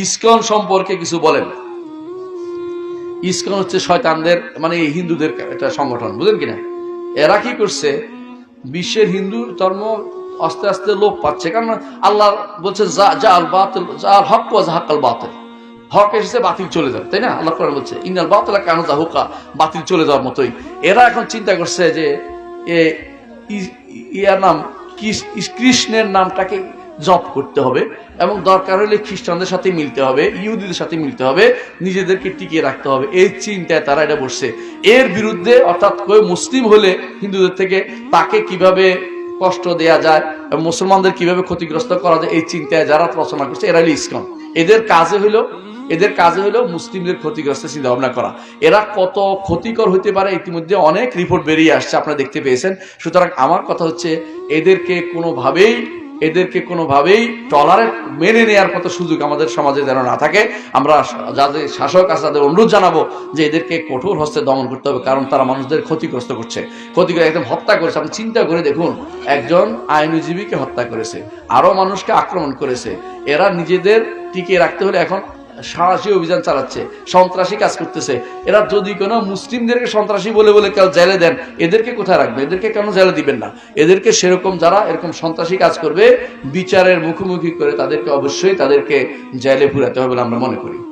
ISKCON সম্পর্কে কিছু বলেন। ইসকন হচ্ছে শয়তানদের মানে হিন্দুদের একটা সংগঠন, বুঝলেন কিনা? এরা কি করছে? বিশ্বের হিন্দু ধর্ম আস্তে আস্তে লোপ পাচ্ছে। কারণ আল্লাহ বলছে, যা যা আল বাতিল আল হক যা হাক্কাল বাতিল। হক এসেছে, বাতিল চলে যাবে, তাই না? আল্লাহ কোরআন বলছে, ইন্নাল বাতিল কেন যা হুকা, বাতিল চলে যাওয়ার মতোই। এরা এখন চিন্তা করছে যে, এ ইয়ার নাম কৃষ্ণের নামটাকে জপ করতে হবে এবং দরকার হলে খ্রিস্টানদের সাথে মিলতে হবে, ইহুদিদের সাথে মিলতে হবে, নিজেদেরকে টিকিয়ে রাখতে হবে। এই চিন্তায় তারা এটা বসছে। এর বিরুদ্ধে অর্থাৎ কেউ মুসলিম হলে হিন্দুদের থেকে তাকে কীভাবে কষ্ট দেয়া যায় এবং মুসলমানদের কীভাবে ক্ষতিগ্রস্ত করা যায়, এই চিন্তায় যারা রচনা করছে, এরা হলো ইসলাম। এদের কাজে হলো, এদের কাজে হলো মুসলিমদের ক্ষতিগ্রস্ত চিন্তা ভাবনা করা। এরা কত ক্ষতিকর হতে পারে ইতিমধ্যে অনেক রিপোর্ট বেরিয়ে আসছে, আপনারা দেখতে পেয়েছেন। সুতরাং আমার কথা হচ্ছে, এদেরকে কোনোভাবেই এদেরকে কোনোভাবেই টলারেট মেনে নেওয়ার মতো সুযোগ আমাদের সমাজে যেন না থাকে। আমরা যাদের শাসক আছে, তাদের অনুরোধ জানাব যে এদেরকে কঠোর হস্তে দমন করতে হবে, কারণ তারা মানুষদের ক্ষতিগ্রস্ত করছে। ক্ষতি করে একদম হত্যা করেছে। আপনি চিন্তা করে দেখুন, একজন আইনজীবীকে হত্যা করেছে, আরও মানুষকে আক্রমণ করেছে। এরা নিজেদের টিকিয়ে রাখতে হলে এখন সাহসী অভিযান চালাচ্ছে, সন্ত্রাসী কাজ করতেছে। এরা যদি কোনো মুসলিমদেরকে সন্ত্রাসী বলে বলে কেউ জেলে দেন, এদেরকে কোথায় রাখবে? এদেরকে কেন জেলে দিবেন না? এদেরকে সেরকম যারা এরকম সন্ত্রাসী কাজ করবে, বিচারের মুখোমুখি করে তাদেরকে অবশ্যই তাদেরকে জেলে পুরাতে হবে বলে আমরা মনে করি।